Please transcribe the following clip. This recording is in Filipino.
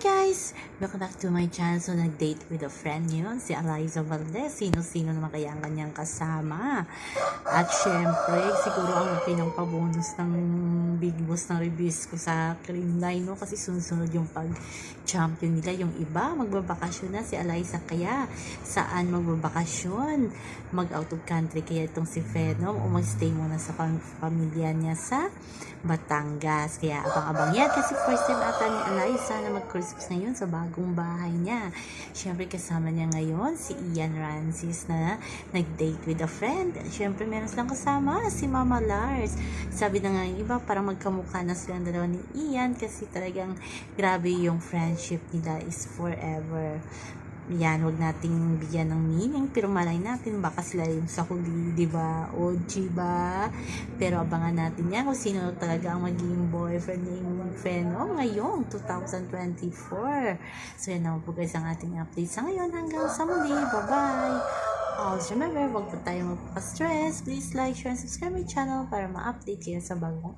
guys! Welcome back to my channel. So, nag-date with a friend yun, si Eliza Valdez. Sino-sino naman kaya ang kanyang kasama. At syempre, siguro ang pinangpabonus ng Big Boss ng reviews ko sa Cream Line, no? Kasi sunod-sunod yung pag-champion nila. Yung iba, magbabakasyon na si Eliza. Kaya, saan magbabakasyon? Mag-out of country kaya itong si Venom o mag-stay muna sa pam- pamilya niya sa Batangas. Kaya abang-abang yan kasi first time ata ni Eliza na mag-Christmas ngayon sa bagong bahay niya. Siyempre kasama niya ngayon si Ian Rancis na nag-date with a friend. Siyempre meron silang kasama si Mama Lars. Sabi na nga yung iba parang magkamukha na silang dalawa ni Ian kasi talagang grabe yung friendship nila is forever yan, wag nating bigyan ng meaning, pero malay natin, baka sila yung sa huli, di ba? OG ba? Pero abangan natin yan kung sino talaga ang magiging boyfriend ni Venom ngayong 2024. So, yan naman po guys ang ating update sa ngayon. Hanggang sa muli. Bye-bye! Always remember, wag po tayo magpa-stress. Please like, share, and subscribe my channel para ma-update kayo sa bagong